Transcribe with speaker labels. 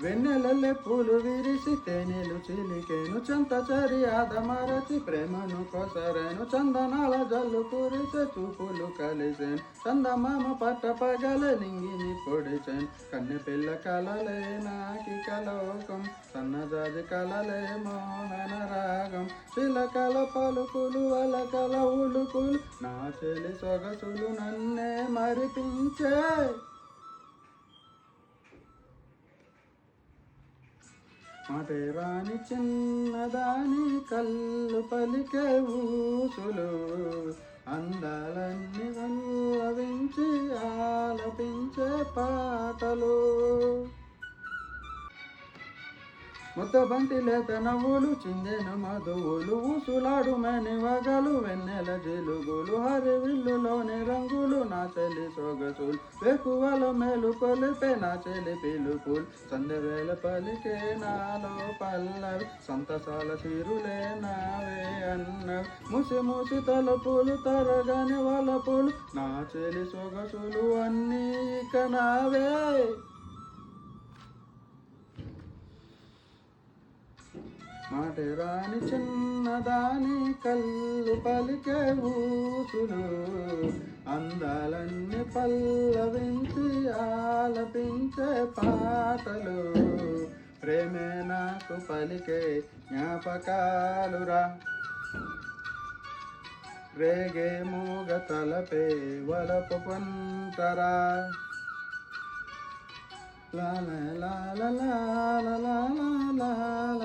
Speaker 1: వెన్నెలల్లె పూలు విరిసి తేనెలు చిలికేను చెంత చరి ఆదమరచి ప్రేమను కొసరేను చందనాల జల్లు కురిసే చూపులు కలిసేను. చందమామ పట్ట పగల నింగిని పొడిచేను. కన్నె పిల్ల కలలే నాకి కలోకం సన్నజాజి కలలే మోహన రాగం. చిలకల పలుకులు అలకల ఉలుకులు నా చెలి సొగసులు నన్నే మరిపించే మాటే చిన్నదాని కళ్ళు పలికే ఊసులు అందాలన్నీ వల్లవించి ఆలపించే పాటలు. ముద్ద బంతి లేత నవ్వులు చిందెను మధువులు ఊసులాడు మని వగలు వెన్నెల జిలుగులు హరివిల్లులోని రంగులు నా చెల్లి సొగసులు. వెకువల మేలు కొలిపే నా చెల్లి పిలుపులు. సందవేల పలికే నాలో పల్లవి. సంతసాల సిరులే నావే అన్నవి. ముసి ముసి తలపులు తరగని వలపులు నా చెల్లి సొగసులు అన్నీ ఇక నావే. మాట రాని చిన్నదాని కళ్ళు పలికే ఊసులు. అందాలన్నీ పల్లవించి ఆలపించే పాటలు ప్రేమే నాకు పలికే జ్ఞాపకాలురా రేగే మూగ తలపే వలపు పంటరా లాల లాల లాల లాల